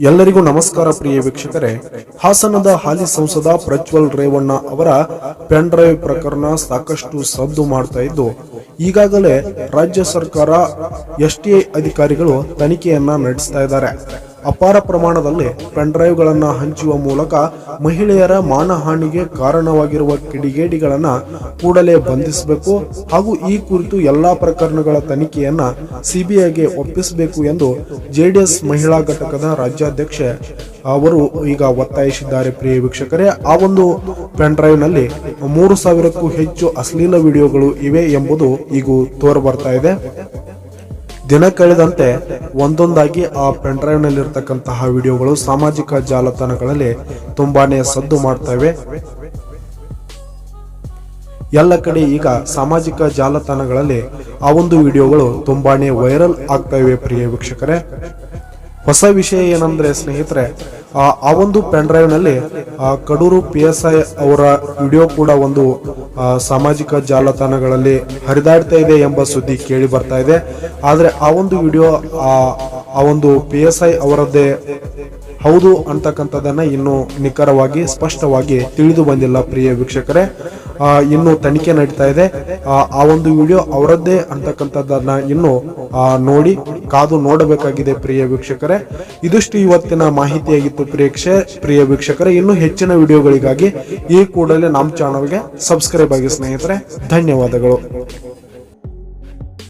ಎಲ್ಲರಿಗೂ ನಮಸ್ಕಾರ ಪ್ರಿಯ ವೀಕ್ಷಕರೇ. ಹಾಸನದ ಹಾಲಿ ಸಂಸದ ಪ್ರಜ್ವಲ್ ರೇವಣ್ಣ ಅವರ ಪೆನ್ ಡ್ರೈವ್ ಪ್ರಕರಣ ಸಾಕಷ್ಟು ಸದ್ದು ಮಾಡ್ತಾ ಇದ್ದು, ಈಗಾಗಲೇ ರಾಜ್ಯ ಸರ್ಕಾರ ಎಸ್ಟಿಐ ಅಧಿಕಾರಿಗಳು ತನಿಖೆಯನ್ನ ನಡೆಸ್ತಾ ಇದ್ದಾರೆ. ಅಪಾರ ಪ್ರಮಾಣದಲ್ಲಿ ಪೆನ್ ಡ್ರೈವ್ಗಳನ್ನು ಹಂಚುವ ಮೂಲಕ ಮಹಿಳೆಯರ ಮಾನಹಾನಿಗೆ ಕಾರಣವಾಗಿರುವ ಕಿಡಿಗೇಡಿಗಳನ್ನು ಕೂಡಲೇ ಬಂಧಿಸಬೇಕು ಹಾಗೂ ಈ ಕುರಿತು ಎಲ್ಲ ಪ್ರಕರಣಗಳ ತನಿಖೆಯನ್ನು ಸಿಬಿಐಗೆ ಒಪ್ಪಿಸಬೇಕು ಎಂದು ಜೆಡಿಎಸ್ ಮಹಿಳಾ ಘಟಕದ ರಾಜ್ಯಾಧ್ಯಕ್ಷೆ ಅವರು ಈಗ ಒತ್ತಾಯಿಸಿದ್ದಾರೆ. ಪ್ರಿಯ ವೀಕ್ಷಕರೇ, ಆ ಒಂದು ಪೆನ್ ಡ್ರೈವ್ನಲ್ಲಿ ಮೂರು ಸಾವಿರಕ್ಕೂ ಹೆಚ್ಚು ಅಶ್ಲೀಲ ವಿಡಿಯೋಗಳು ಇವೆ ಎಂಬುದು ಈಗ ತೋರ್ಬರ್ತಾ ಇದೆ. ದಿನ ಕಳೆದಂತೆ ಒಂದೊಂದಾಗಿ ಆ ಪೆನ್ ಡ್ರೈವ್ ನಲ್ಲಿರ್ತಕ್ಕಂತಹ ವಿಡಿಯೋಗಳು ಸಾಮಾಜಿಕ ಜಾಲತಾಣಗಳಲ್ಲಿ ತುಂಬಾನೇ ಸದ್ದು ಮಾಡ್ತವೆ. ಎಲ್ಲ ಕಡೆ ಈಗ ಸಾಮಾಜಿಕ ಜಾಲತಾಣಗಳಲ್ಲಿ ಆ ಒಂದು ವಿಡಿಯೋಗಳು ತುಂಬಾನೇ ವೈರಲ್ ಆಗ್ತಾ ಇವೆ ಪ್ರಿಯ ವೀಕ್ಷಕರೇ. ಹೊಸ ವಿಷಯ ಏನಂದ್ರೆ ಸ್ನೇಹಿತರೆ ಆ ಒಂದು ಪೆನ್ ಡ್ರೈವ್ನಲ್ಲಿ ಕಡೂರು ಪಿ ಎಸ್ ಐ ಅವರ ವಿಡಿಯೋ ಕೂಡ ಒಂದು ಸಾಮಾಜಿಕ ಜಾಲತಾಣಗಳಲ್ಲಿ ಹರಿದಾಡ್ತಾ ಇದೆ ಎಂಬ ಸುದ್ದಿ ಕೇಳಿ ಬರ್ತಾ ಇದೆ. ಆದರೆ ಆ ಒಂದು ವಿಡಿಯೋ ಆ ಒಂದು ಪಿ ಎಸ್ ಐ ಅವರದ್ದೇ ಹೌದು ಅಂತಕ್ಕಂಥದ್ದನ್ನ ಇನ್ನು ನಿಖರವಾಗಿ, ಸ್ಪಷ್ಟವಾಗಿ ತಿಳಿದು ಬಂದಿಲ್ಲ ಪ್ರಿಯ ವೀಕ್ಷಕರೇ. ಇನ್ನು ತನಿಖೆ ನಡೀತಾ ಇದೆ. ಆ, ಒಂದು ವಿಡಿಯೋ ಅವರದ್ದೇ ಅಂತಕ್ಕಂಥದ್ದನ್ನ ಇನ್ನು ನೋಡಿ ಕಾದು ನೋಡಬೇಕಾಗಿದೆ ಪ್ರಿಯ ವೀಕ್ಷಕರೇ. ಇದಿಷ್ಟು ಇವತ್ತಿನ ಮಾಹಿತಿಯಾಗಿತ್ತು ಪ್ರೇಕ್ಷೆ ಪ್ರಿಯ ವೀಕ್ಷಕರೇ. ಇನ್ನು ಹೆಚ್ಚಿನ ವಿಡಿಯೋಗಳಿಗಾಗಿ ಈ ಕೂಡಲೇ ನಮ್ಮ ಚಾನಲ್ಗೆ ಸಬ್ಸ್ಕ್ರೈಬ್ ಆಗಿ ಸ್ನೇಹಿತರೆ. ಧನ್ಯವಾದಗಳು.